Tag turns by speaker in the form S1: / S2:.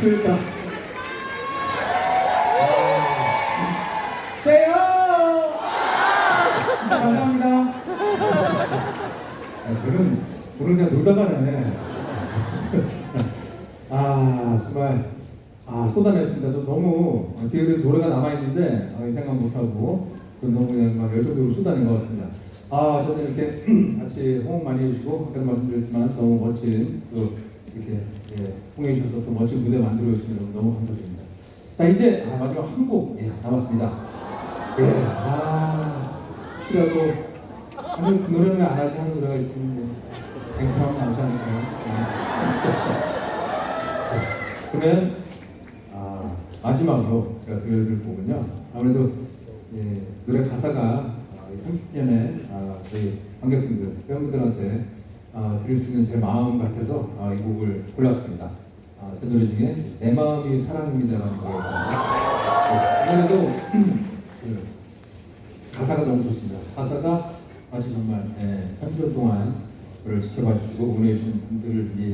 S1: 그러니까.
S2: 세요!
S1: 감사합니다. 아, 저는 오늘 그냥 놀다가 네. 아 정말 아 쏟아냈습니다. 저 너무 그래도 노래가 남아 있는데 이 생각 못 하고 너무 그냥 막 열정적으로 쏟아낸 것 같습니다. 아 저는 이렇게 같이 호응 많이 해주시고 아까도 말씀드렸지만 너무 멋진 또 이렇게 예, 홍해 주셔서 또 멋진 무대 만들어 주시는 너무 감사드립니다. 자 이제 아, 마지막 한 곡 예, 남았습니다. 예, 아 혹시라도 아니 그 노래는 왜안 하지 하는 노래가 있는데 앵콜하면 나오지 않을까요? 자, 그러면 아, 마지막으로 제가 들려드릴 곡은요 아무래도 예, 노래 가사가 아, 30년에 아, 저희 관객분들, 회원분들한테 아, 드릴 수 있는 제 마음 같아서 아, 이 곡을 골랐습니다. 아, 제 노래 중에 내 마음이 사랑입니다라는 노래가 네, 아무래도 그 가사가 너무 좋습니다. 가사가 마치 정말 예, 30년 동안 를 지켜봐 주시고 응원해 주신 분들을 위해